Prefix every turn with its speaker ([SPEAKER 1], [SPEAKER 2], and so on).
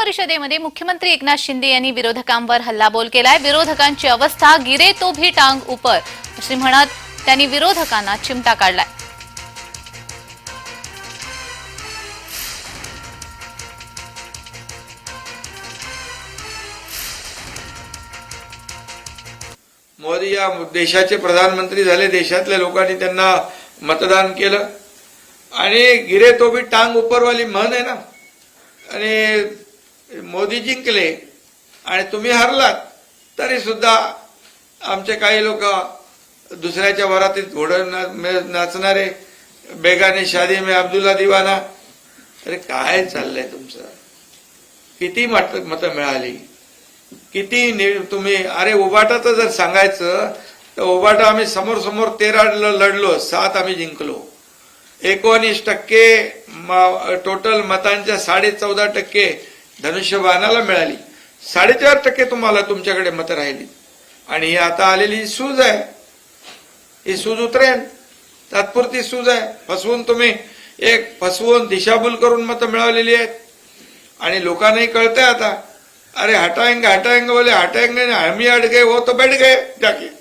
[SPEAKER 1] परिषदेमध्ये मुख्यमंत्री एकनाथ शिंदे यांनी विरोधकांवर हल्लाबोल केलाय. विरोधकांची अवस्था गिरे तो भी टांग उपर असे म्हणत त्यांनी विरोधकांना चिमटा काढलाय.
[SPEAKER 2] मोदी या देशाचे प्रधानमंत्री झाले देशातल्या लोकांनी त्यांना मतदान केलं. आणि गिरे तो बी टांग उपरवाली म्हण आहे ना आणि मोदी जिंकले आणि तुम्ही हरलात तरी सुद्धा आमचे काही लोक दुसऱ्याच्या वरातीत घोडं नाचणारे बेगाने शादी में अब्दुल्ला दिवाना अरे काय चाललंय तुमचं? किती मत मतं मिळाली? किती नि- तुम्ही अरे उबाटाचं जर सांगायचं तर उबाटा आम्ही समोर समोर तेरा लढलो सात आम्ही जिंकलो. एकोणीस टक्के टोटल मतांच्या साडे चौदा टक्के धनुष्यबाणाला मिळाली. साडेचार टक्के तुम्हाला तुमच्याकडे मतं राहिली. आणि ही आता आलेली सूज आहे. ही सूज उतरेन तात्पुरती सूज आहे. फसवून तुम्ही एक फसवून दिशाभूल करून मतं मिळवलेली आहेत. आणि लोकांनाही कळतंय आता. अरे हटाएंगे हटाएंगे बोले हटाएंगे आम्ही अडगे हो तो बैठ गए जाके.